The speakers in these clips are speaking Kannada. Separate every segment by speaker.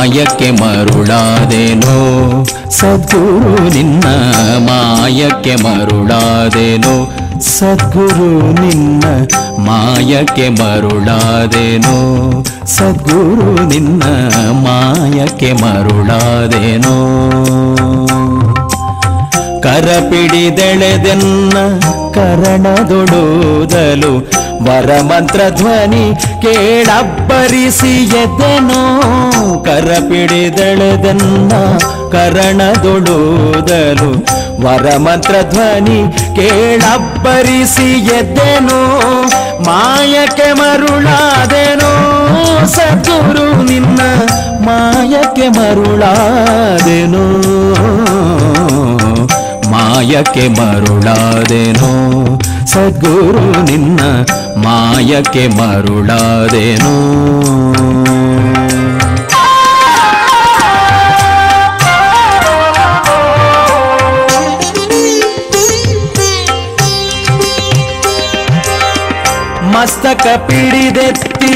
Speaker 1: ಮರುಳಾದೆನೋ? ಸದ್ಗುರು ನಿನ್ನ ಮಾಯಕ್ಕೆ ಮರುಳಾದೆನೋ? ಸದ್ಗುರು ನಿನ್ನ ಮಾಯಕ್ಕೆ ಮರುಳಾದೆನೋ? ಸದ್ಗುರು ನಿನ್ನ ಮಾಯಕ್ಕೆ ಮರುಳಾದೆನೋ? ಕರಪಿಡಿದೆಳೆದೆನ್ನ ಕರಣದೊಡುದಲು ವರಮಂತ್ರ ಧ್ವನಿ ಕೇಳಬ್ಬರಿಸಿ ಎದ್ದೆನೋ ಕರಪಿಡಿದೆಳೆದೆನ್ನ ಕರಣದೊಡುದಲು. ವರಮಂತ್ರ ಧ್ವನಿ ಕೇಳಬ್ಬರಿಸಿ ಎದ್ದೆನೋ ಮಾಯಕ್ಕೆ ಮರುಳಾದೆನೋ, ಸದ್ಗುರು ನಿನ್ನ ಮಾಯಕ್ಕೆ ಮರುಳಾದೆನೋ. ಮಾಯಕ್ಕೆ ಮರುಳಾದೆನೋ, ಸದ್ಗುರು ನಿನ್ನ ಮಾಯಕ್ಕೆ ಮರುಳಾದೆನೋ ಮಸ್ತಕ ಪಿಡಿದೆತ್ತಿ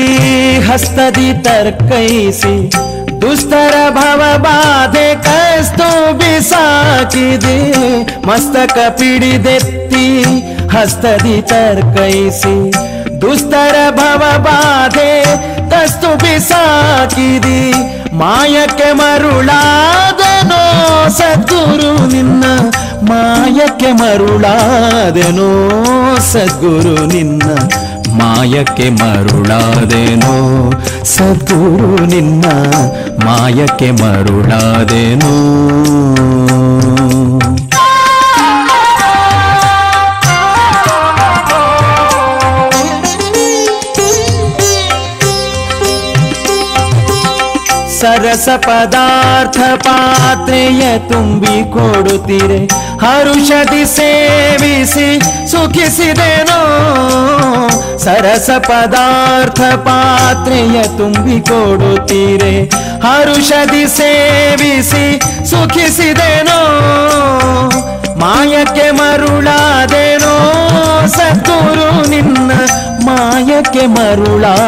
Speaker 1: ಹಸ್ತದಿ ತರ್ಕೈಸಿ ದುಸ್ತರ ಭವ ಬಾಧೆ ಕಸ್ತು ಬಿಸಾಕಿದೆ ಮಸ್ತಕ ಪಿಡಿದೆತ್ತಿ ಹಸ್ತದಿ ತರ್ಕೈಸಿ ದುಸ್ತರ ಭವ ಬಾಧೆ ಕಸ್ತು ಬಿಸಾಕಿದಿ ಮಾಯಕ್ಕೆ ಮರುಳಾದನೋ ಸದ್ಗುರು ನಿನ್ನ ಮಾಯಕ್ಕೆ ಮರುಳಾದೆನೋ ಸದ್ಗುರು ನಿನ್ನ ಮಾಯಕ್ಕೆ ಮರುಳಾದೆನೋ ಸದ್ಗುರು ನಿನ್ನ ಮಾಯಕ್ಕೆ ಮರುಳಾದೆನೋ ಸರಸ ಪದಾರ್ಥ ಪಾತ್ರೆಯ ತುಂಬಿ ಕೊಡುತ್ತೀರೆ. ಹರುಷದಿ ಸೇವಿಸಿ ಸುಖಿಸಿದೆನೋ. ಸರಸ ಪದಾರ್ಥ ಪಾತ್ರೆಯ ತುಂಬಿ ಕೊಡುತ್ತೀರೆ. ಹರುಷದಿ ಸೇವಿಸಿ ಸುಖಿಸಿದೆನೋ. ಮಾಯಕ್ಕೆ ಮರುಳಾದೆನೋ. ಸದ್ಗುರು ನಿನ್ನ ಮಾಯಕ್ಕೆ ಮರುಳಾದೆನೋ.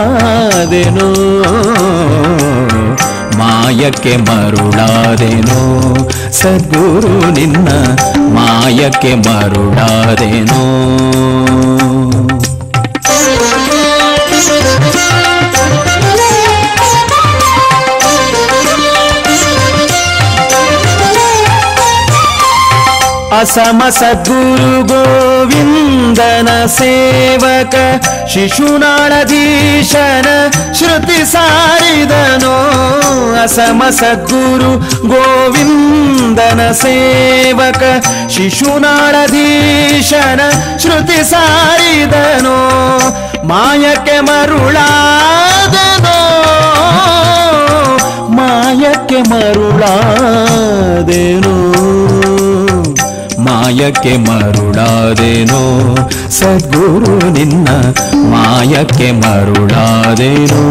Speaker 1: ಮಾಯಕ್ಕೆ ಮರುಳಾದೆನೋ? ಸದ್ಗುರು ನಿನ್ನ ಮಾಯಕ್ಕೆ ಮರುಳಾದೆನೋ? ಅಸಮ ಸದ್ಗುರು ಗೋವಿಂದನ ಸೇವಕ, ಶಿಶುನಾಳಧೀಶನ ಶ್ರುತಿ ಸಾರಿದನೋ. ಅಸಮ ಸದ್ಗುರು ಗೋವಿಂದನ ಸೇವಕ, ಶಿಶುನಾಳಧೀಶನ ಶ್ರುತಿ ಸಾರಿದನೋ. ಮಾಯಕ್ಕೆ ಮರುಳಾದನೋ. ಮಾಯಕ್ಕೆ ಮರುಳಾದೆನೋ. ಮಾಯಕ್ಕೆ ಮರುಳಾದೇನೋ ಸದ್ಗುರು ನಿನ್ನ ಮಾಯಕ್ಕೆ ಮರುಳಾದೆನೋ